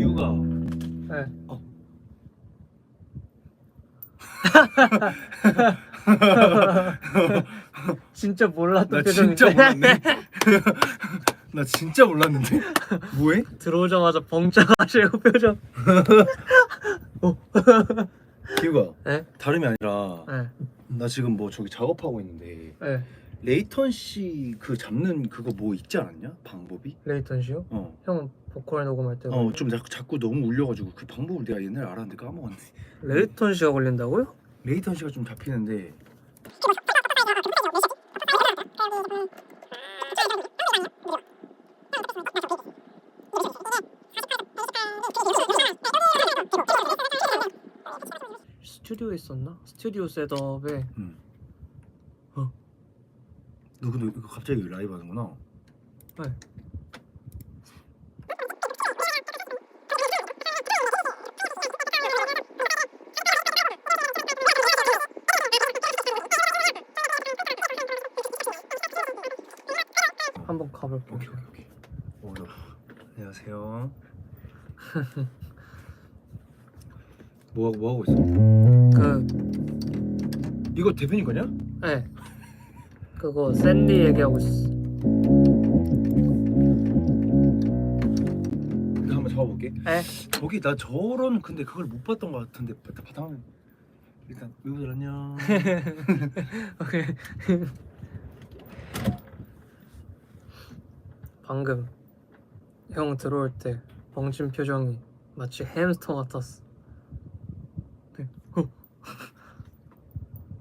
이유가 네. 어. 진짜 몰랐던 때나 진짜 몰랐네. 나 진짜 몰랐는데. 뭐해? 들어오자마자 벙짝하시고 표정 어? 기우가 네? 다름이 아니라 네. 나 지금 뭐 저기 작업하고 있는데 네. 레이턴시 그 잡는 그거 뭐 있지 않았냐? 방법이? 레이턴 씨요? 어. 형 보컬 녹음할 때 어, 좀 자꾸, 자꾸 너무 울려가지고 그 방법을 내가 옛날에 알았는데 까먹었네. 레이턴 씨가 걸린다고요? 레이턴 씨가 좀 잡히는데 스튜디오에 있었나? 스튜디오 셋업에 음. 어. 너 근데 이거 갑자기 라이브 하는구나. 네. 한번 가볼게요 오케이 오케이 오케이. 오, 너. 안녕하세요. 뭐 하고 뭐 하고 있어? 그 이거 대표님 거냐? 네. 그거 샌디 얘기하고 있어. 일단 한번 잡아볼게. 에? 저기 나 저런 근데 그걸 못 봤던 것 같은데 일단 바탕화면 일단 외부들 안녕. 오케이. 방금 형 들어올 때 벙친 표정이 마치 햄스터 같았어.